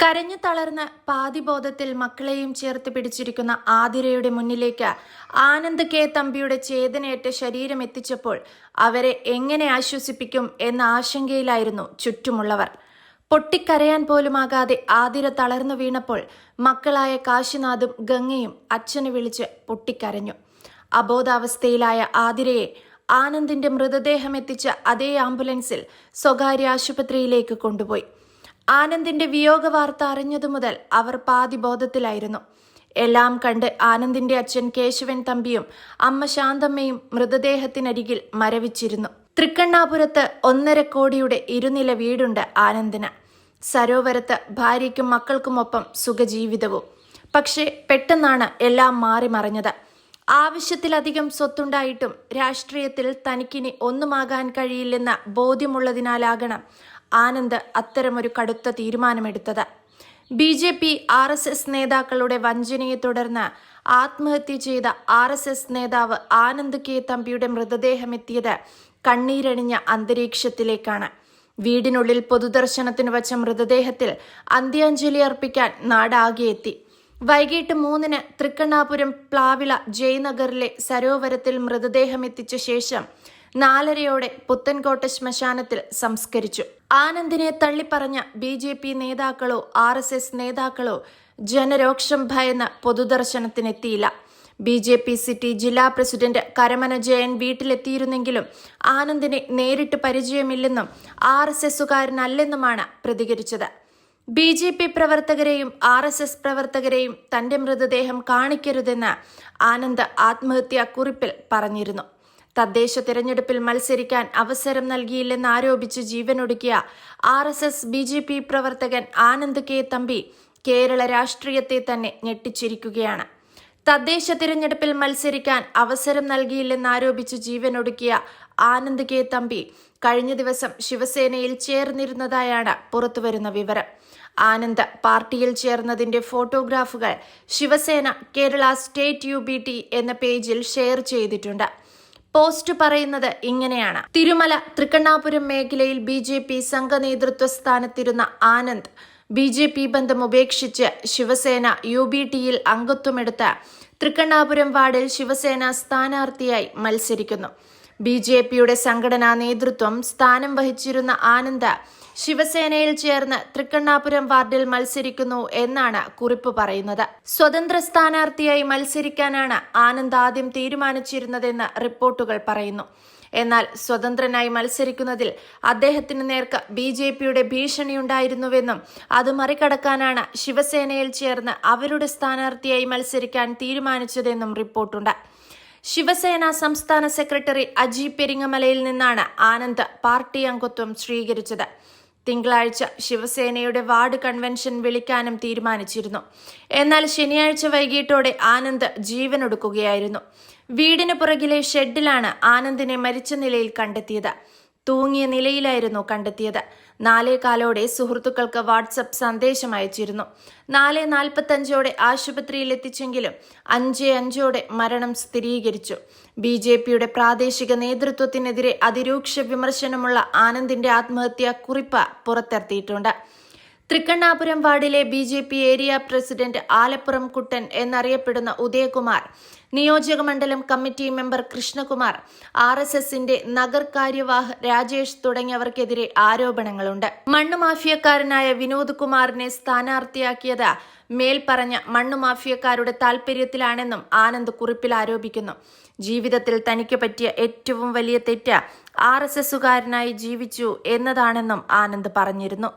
കരഞ്ഞു തളർന്ന് പാതിബോധത്തിൽ മക്കളെയും ചേർത്ത് പിടിച്ചിരിക്കുന്ന ആതിരയുടെ മുന്നിലേക്ക് ആനന്ദ് കെ തമ്പിയുടെ ചേതനയേറ്റ ശരീരം എത്തിച്ചപ്പോൾ അവരെ എങ്ങനെ ആശ്വസിപ്പിക്കും എന്ന ആശങ്കയിലായിരുന്നു ചുറ്റുമുള്ളവർ. പൊട്ടിക്കരയാൻ പോലുമാകാതെ ആതിര തളർന്നു വീണപ്പോൾ മക്കളായ കാശിനാഥും ഗംഗയും അച്ഛനെ വിളിച്ച് പൊട്ടിക്കരഞ്ഞു. അബോധാവസ്ഥയിലായ ആതിരയെ ആനന്ദിന്റെ മൃതദേഹം എത്തിച്ച അതേ ആംബുലൻസിൽ സ്വകാര്യ ആശുപത്രിയിലേക്ക് കൊണ്ടുപോയി. ആനന്ദിന്റെ വിയോഗ വാർത്ത അറിഞ്ഞതു മുതൽ അവർ പാതിബോധത്തിലായിരുന്നു. എല്ലാം കണ്ട് ആനന്ദിന്റെ അച്ഛൻ കേശവൻ തമ്പിയും അമ്മ ശാന്തമ്മയും മൃതദേഹത്തിനരികിൽ മരവിച്ചിരുന്നു. തൃക്കണ്ണാപുരത്ത് ഒന്നര കോടിയുടെ ഇരുനില വീടുണ്ട് ആനന്ദിന്. സരോവരത്ത് ഭാര്യയ്ക്കും മക്കൾക്കുമൊപ്പം സുഖജീവിതവും. പക്ഷേ പെട്ടെന്നാണ് എല്ലാം മാറി മറിഞ്ഞത്. ആവശ്യത്തിലധികം സ്വത്തുണ്ടായിട്ടും രാഷ്ട്രീയത്തിൽ തനിക്കിനി ഒന്നുമാകാൻ കഴിയില്ലെന്ന ബോധ്യമുള്ളതിനാലാകണം ആനന്ദ് അത്തരമൊരു കടുത്ത തീരുമാനമെടുത്തത്. B J P R S S നേതാക്കളുടെ വഞ്ചനയെ തുടർന്ന് ആത്മഹത്യ ചെയ്ത ആർ എസ് എസ് നേതാവ് ആനന്ദ് കെ തമ്പിയുടെ മൃതദേഹം എത്തിയത് കണ്ണീരണിഞ്ഞ അന്തരീക്ഷത്തിലേക്കാണ്. വീടിനുള്ളിൽ പൊതുദർശനത്തിന് വച്ച മൃതദേഹത്തിൽ അന്ത്യാഞ്ജലി അർപ്പിക്കാൻ നാടാകെ എത്തി. വൈകിട്ട് മൂന്നിന് തൃക്കണ്ണാപുരം പ്ലാവിള ജയനഗറിലെ സരോവരത്തിൽ മൃതദേഹം എത്തിച്ച ശേഷം നാലരയോടെ പുത്തൻകോട്ട ശ്മശാനത്തിൽ സംസ്കരിച്ചു. ആനന്ദിനെ തള്ളിപ്പറഞ്ഞ ബി ജെ പി നേതാക്കളോ ആർ എസ് എസ് നേതാക്കളോ ജനരോക്ഷം ഭയന്ന് പൊതുദർശനത്തിനെത്തിയില്ല. ബി ജെ പി സിറ്റി ജില്ലാ പ്രസിഡന്റ് കരമന ജയൻ വീട്ടിലെത്തിയിരുന്നെങ്കിലും ആനന്ദിനെ നേരിട്ട് പരിചയമില്ലെന്നും ആർ എസ് എസുകാരനല്ലെന്നുമാണ് പ്രതികരിച്ചത്. ബി ജെ പി പ്രവർത്തകരെയും ആർ എസ് എസ് പ്രവർത്തകരെയും തന്റെ മൃതദേഹം കാണിക്കരുതെന്ന് ആനന്ദ് ആത്മഹത്യാ കുറിപ്പിൽ പറഞ്ഞിരുന്നു. തദ്ദേശ തിരഞ്ഞെടുപ്പിൽ മത്സരിക്കാൻ അവസരം നൽകിയില്ലെന്ന് ആരോപിച്ച് ജീവനൊടുക്കിയ R S S B J P പ്രവർത്തകൻ ആനന്ദ് കെ തമ്പി കേരള രാഷ്ട്രീയത്തെ തന്നെ ഞെട്ടിച്ചിരിക്കുകയാണ്. തദ്ദേശ തിരഞ്ഞെടുപ്പിൽ മത്സരിക്കാൻ അവസരം നൽകിയില്ലെന്ന് ആരോപിച്ച് ജീവനൊടുക്കിയ ആനന്ദ് കെ തമ്പി കഴിഞ്ഞ ദിവസം ശിവസേനയിൽ ചേർന്നിരുന്നതായാണ് പുറത്തുവരുന്ന വിവരം. ആനന്ദ് പാർട്ടിയിൽ ചേർന്നതിന്റെ ഫോട്ടോഗ്രാഫുകൾ ശിവസേന കേരള സ്റ്റേറ്റ് യു എന്ന പേജിൽ ഷെയർ ചെയ്തിട്ടുണ്ട്. പോസ്റ്റ് പറയുന്നത് ഇങ്ങനെയാണ്. തിരുമല തൃക്കണ്ണാപുരം മേഖലയിൽ ബി ജെ പി സംഘനേതൃത്വ സ്ഥാനത്തിരുന്ന ആനന്ദ് ബി ജെ പി ബന്ധം ഉപേക്ഷിച്ച് ശിവസേന യു ബി ടിയിൽ അംഗത്വമെടുത്ത് തൃക്കണ്ണാപുരം വാർഡിൽ ശിവസേന സ്ഥാനാർത്ഥിയായി മത്സരിക്കുന്നു. ബി ജെ പിയുടെ സംഘടനാ നേതൃത്വം സ്ഥാനം വഹിച്ചിരുന്ന ആനന്ദ ശിവസേനയിൽ ചേർന്ന് തൃക്കണ്ണാപുരം വാർഡിൽ മത്സരിക്കുന്നു എന്നാണ് കുറിപ്പ് പറയുന്നത്. സ്വതന്ത്ര സ്ഥാനാർത്ഥിയായി മത്സരിക്കാനാണ് ആനന്ദ് ആദ്യം തീരുമാനിച്ചിരുന്നതെന്ന് റിപ്പോർട്ടുകൾ പറയുന്നു. എന്നാൽ സ്വതന്ത്രനായി മത്സരിക്കുന്നതിൽ അദ്ദേഹത്തിന് നേർക്ക് ബി ജെ പിയുടെ ഭീഷണിയുണ്ടായിരുന്നുവെന്നും അത് മറികടക്കാനാണ് ശിവസേനയിൽ ചേർന്ന് അവരുടെ സ്ഥാനാർത്ഥിയായി മത്സരിക്കാൻ തീരുമാനിച്ചതെന്നും റിപ്പോർട്ടുണ്ട്. ശിവസേന സംസ്ഥാന സെക്രട്ടറി അജി പെരിങ്ങമലയിൽ നിന്നാണ് ആനന്ദ് പാർട്ടി അംഗത്വം സ്വീകരിച്ചത്. തിങ്കളാഴ്ച ശിവസേനയുടെ വാർഡ് കൺവെൻഷൻ വിളിക്കാനും തീരുമാനിച്ചിരുന്നു. എന്നാൽ ശനിയാഴ്ച വൈകിട്ടോടെ ആനന്ദ് ജീവനൊടുക്കുകയായിരുന്നു. വീടിന് പുറകിലെ ഷെഡിലാണ് ആനന്ദിനെ മരിച്ച നിലയിൽ കണ്ടെത്തിയത്. തൂങ്ങിയ നിലയിലായിരുന്നു കണ്ടെത്തിയത്. നാലേകാലോടെ സുഹൃത്തുക്കൾക്ക് വാട്സപ്പ് സന്ദേശം അയച്ചിരുന്നു. നാല് നാൽപ്പത്തഞ്ചോടെ ആശുപത്രിയിൽ എത്തിച്ചെങ്കിലും അഞ്ച് അഞ്ചോടെ മരണം സ്ഥിരീകരിച്ചു. ബി ജെ പിയുടെ പ്രാദേശിക നേതൃത്വത്തിനെതിരെ അതിരൂക്ഷ വിമർശനമുള്ള ആനന്ദിന്റെ ആത്മഹത്യാ കുറിപ്പ് പുറത്തിറത്തിയിട്ടുണ്ട്. തൃക്കണ്ണാപുരം വാർഡിലെ B J P area president Alappuram Kuttan എന്നറിയപ്പെടുന്ന ഉദയകുമാർ നിയോജക മണ്ഡലം committee member Krishnakumar R S എസിന്റെ നഗർ കാര്യവാഹ് രാജേഷ് തുടങ്ങിയവർക്കെതിരെ ആരോപണങ്ങളുണ്ട്. മണ്ണ് മാഫിയക്കാരനായ വിനോദ് കുമാറിനെ സ്ഥാനാർത്ഥിയാക്കിയത് മേൽപ്പറഞ്ഞ മണ്ണുമാഫിയക്കാരുടെ താൽപര്യത്തിലാണെന്നും ആനന്ദ് കുറിപ്പിൽ ആരോപിക്കുന്നു. ജീവിതത്തിൽ തനിക്ക് പറ്റിയ ഏറ്റവും വലിയ തെറ്റ് ആർ എസ് എസുകാരനായി ജീവിച്ചു എന്നതാണെന്നും ആനന്ദ് പറഞ്ഞിരുന്നു.